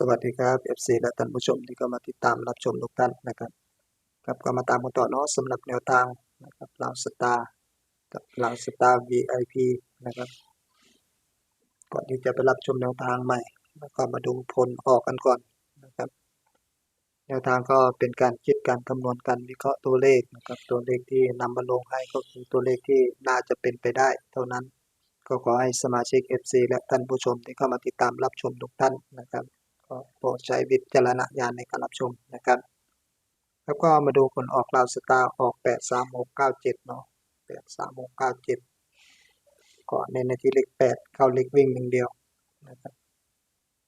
สวัสดีครับ FC และท่านผู้ชมที่เข้ามาติดตามรับชมทุกท่านนะครับครับก็มาตามกันต่อเนาะสำหรับแนวทางนะครับลาวสตาร์กับลาวสตาร์ VIP นะครับก่อนที่จะไปรับชมแนวทางใหม่ แล้วก็มาดูผลออกกันก่อนนะครับ แนวทางก็เป็นการคิดการคำนวณการวิเคราะห์ตัวเลขนะครับตัวเลขที่นำมาลงให้ก็คือตัวเลขที่น่าจะเป็นไปได้ เท่านั้นก็ขอให้สมาชิก FC และท่านผู้ชมที่เข้ามาติดตามรับชมทุกท่านนะครับ ก็โปรดใช้วิจารณญาณในการรับชมนะครับ แล้วก็มาดูผลออกลาวสตาร์ออก 8 3 6 9 7 เนาะ8 3 6 9 7 ก็เน้นในที่เลข8 เข้าเลขวิ่งหนึ่งเดียวนะครับ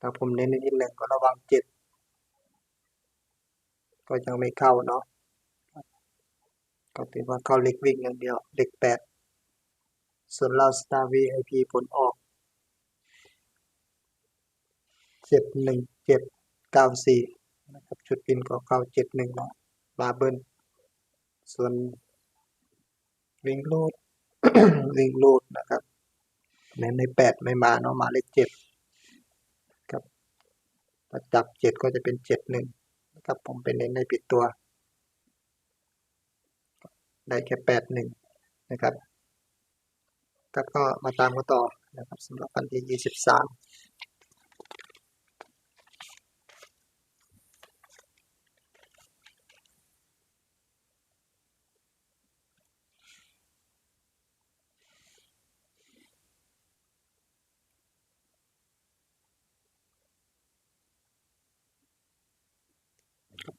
ถ้าผมเน้นในที่หนึ่งก็ระวัง 7 ก็ยังไม่เข้าเนาะก็ถือว่าเข้าเลขวิ่งอย่างเดียวเลข8ส่วนลาวสตาร์ VIP ผลออก เจ็ดหนึ่งเจ็ดเก้าสี่นะครับชุดบินก็เข้าเจ็ดหนึ่งเนาะมาเบิลส่วนวิ่งลูดวิ่งลูดนะครับในในแปดไม่มาเนาะมาเลขเจ็ดครับถ้าจับเจ็ดก็จะเป็นเจ็ดหนึ่งนะครับผมเป็นเน้นในปิดตัว ได้แค่แปดหนึ่งนะครับครับก็มาตามกันต่อนะครับสำหรับวันที่ยี่สิบสาม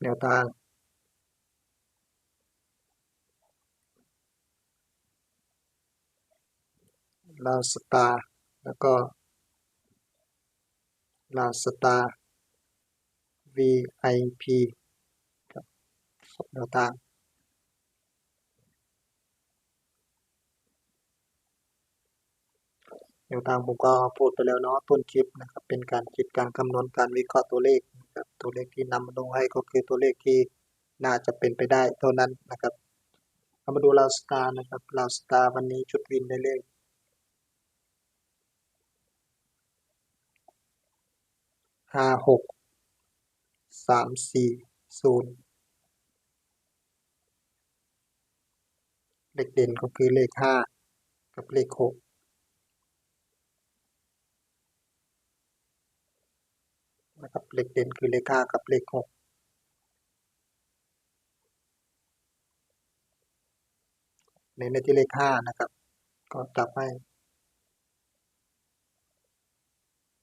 แนวทาง ลาวสตาร์ แล้วก็ ลาวสตาร์ VIP ครับสองแนวทางแนวทางผมก็พูดไปแล้วเนาะต้นคลิปนะครับเป็นการคิดการคำนวณการวิเคราะห์ตัวเลข ตัวเลขที่นำมาลงให้ก็คือตัวเลขที่น่าจะเป็นไปได้เท่านั้นนะครับเรามาดูลาวสตาร์นะครับลาวสตาร์วันนี้ชุดวินได้เลขห้าหกสามสี่ศูนย์เลขเด่นก็คือเลขห้ากับเลขหก นะครับเลขเด่นคือเลขห้ากับเลขหกในในที่เลขห้านะครับ ก็จับให้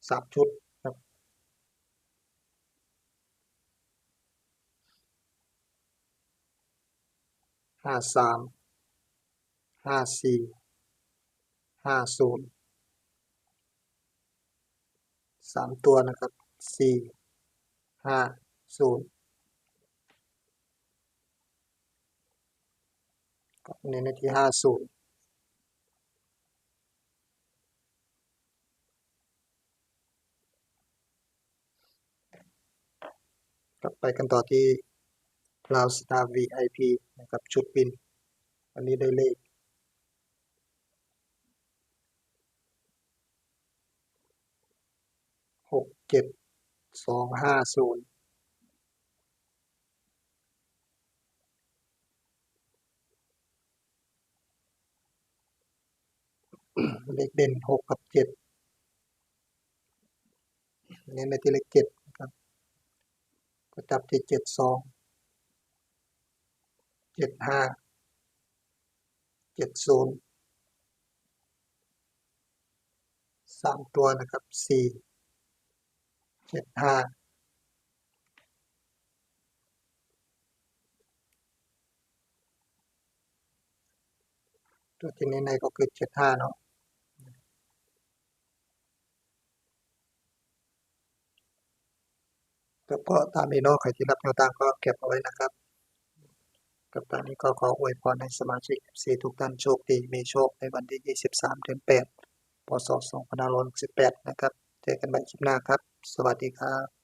สามชุดครับห้าสามห้าสี่ห้าศูนย์สามตัวนะครับ สี่ห้าศูนย์ก็เน้นในที่ห้าศูนย์กลับไปกันต่อที่ Cloud Star VIP นะครับชุดบิน อันนี้ได้เลขหกเจ็ด สองห้าศูนย์เลขเด่นหกกับเจ็ดเน้นในที่เลขเจ็ดนะครับ ก็จับที่เจ็ดสองเจ็ดห้าเจ็ดศูนย์สามตัวนะครับสี่ เจ็ดห้าตัวที่นี้ในก็คือเจ็ดห้าเนาะแล้วก็ตามนี้เนาะใครที่รับแนวทางก็เก็บเอาไว้นะครับ กับตอนนี้ก็ขออวยพรให้สมาชิก FC ทุกท่านโชคดีมีโชคในวันที่ 23เดือน8พศ2568 นะครับ เจอกันใหม่คลิปหน้าครับ สวัสดีครับ